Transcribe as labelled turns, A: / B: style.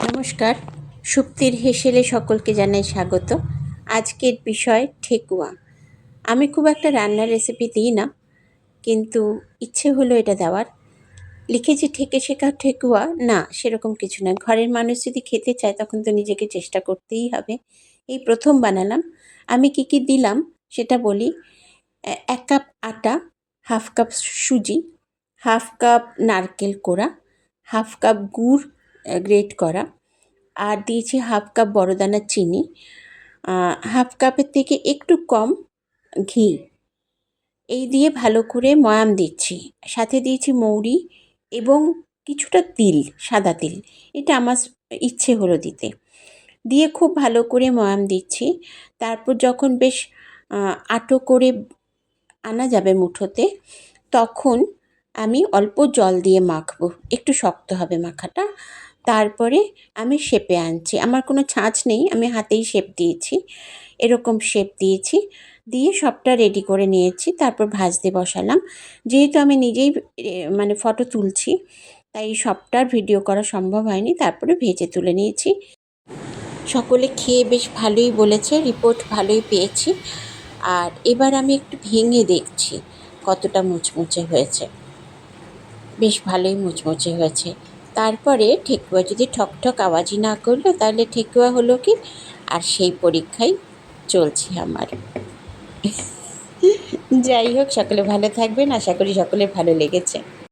A: নমস্কার। সুপ্তির হেসেলে সকলকে জানাই স্বাগত। আজকের বিষয় ঠেকুয়া। আমি খুব একটা রান্নার রেসিপি দিই না, কিন্তু ইচ্ছে হলো এটা দেওয়ার। লিখেছি ঠেকে শেখা ঠেকুয়া, না, সেরকম কিছু নয় ঘরের মানুষ যদি খেতে চায়, তখন তো নিজেকে চেষ্টা করতেই হবে। এই প্রথম বানালাম। আমি কি কি দিলাম, সেটা বলি। এক কাপ আটা, হাফ কাপ সুজি, হাফ কাপ নারকেল কোড়া, হাফ কাপ গুড় গ্রেট করা। আর দিয়েছি হাফ কাপ বড় দানার চিনি হাফ কাপের থেকে একটু কম ঘি। এই দিয়ে ভালো করে ময়াম দিচ্ছি। সাথে দিয়েছি মৌরি এবং কিছুটা তিল, সাদা তিল। এটা আমার ইচ্ছে হলো দিতে। দিয়ে খুব ভালো করে ময়াম দিচ্ছি। তারপর যখন বেশ আটো করে আনা যাবে মুঠোতে, তখন আমি অল্প জল দিয়ে মাখবো। একটু শক্ত হবে মাখাটা। তারপরে আমি শেপে আনছি। আমার কোনো ছাঁচ নেই, আমি হাতেই শেপ দিয়েছি। এরকম শেপ দিয়েছি। দিয়ে সবটা রেডি করে নিয়েছি, তারপর ভাজতে বসালাম। যেহেতু আমি নিজেই মানে ফটো তুলছি, তাই সবটার ভিডিও করা সম্ভব হয়নি, তারপরে ভেজে তুলে নিয়েছি। সকলে খেয়ে বেশ ভালোই বলেছে রিপোর্ট ভালোই পেয়েছি। আর এবার আমি একটু ভেঙে দেখছি কতটা মুচমুচে হয়েছে। বেশ ভালোই মুচমুচে হয়েছে। তারপরে ঠেকুয়া যদি ঠকঠক আওয়াজই না করল, তাহলে ঠেকুয়া হলো কি? আর সেই পরীক্ষাই চলছে আমার। যাই হোক, সকলে ভালো থাকবেন। আশা করি সকলে ভালো লেগেছে।